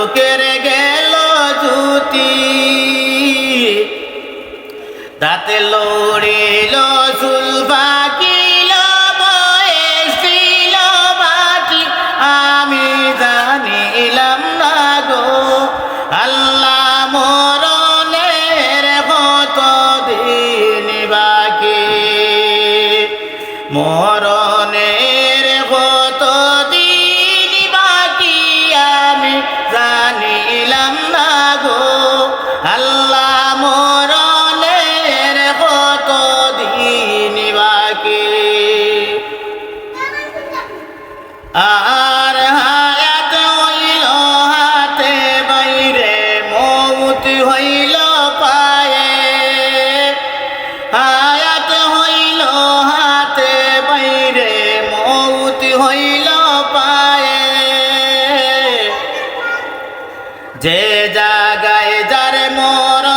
চোখের গেল জুতি দাঁতে লড়িল চুল আর হায়াত হইল হাতে বাইরে, মৌত হইল পায়ে। হায়াত হইল হাতে বাইরে, মৌত হইল পায়ে। যে জাগায় যার মরণ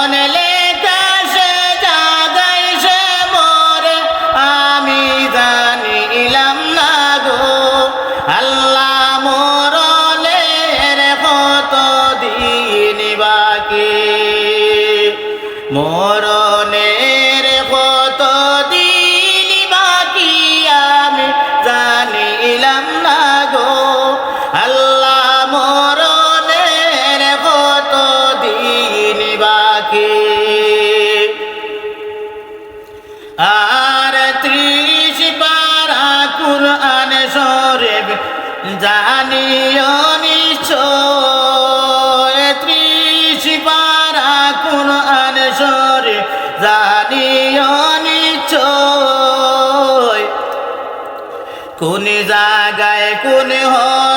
জানিও নিশ্চয় ত্রিশ পারা কুরআন শরীফ। জানিও নিশ্চয় কোন জায়গায় কোন হরফ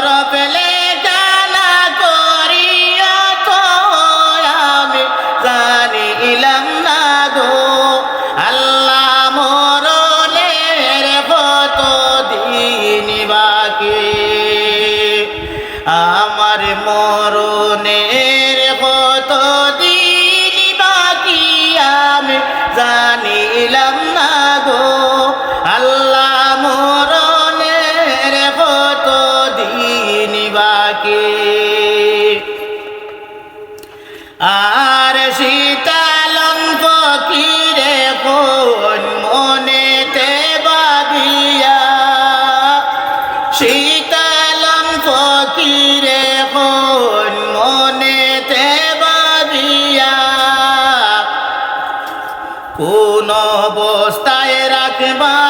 আমার মরণের কত দিন বাকি আমি জানিলাম না গো। আল্লাহ মরণের কত দিন বাকি। আর শীতালঙ্ক কি 改变吧。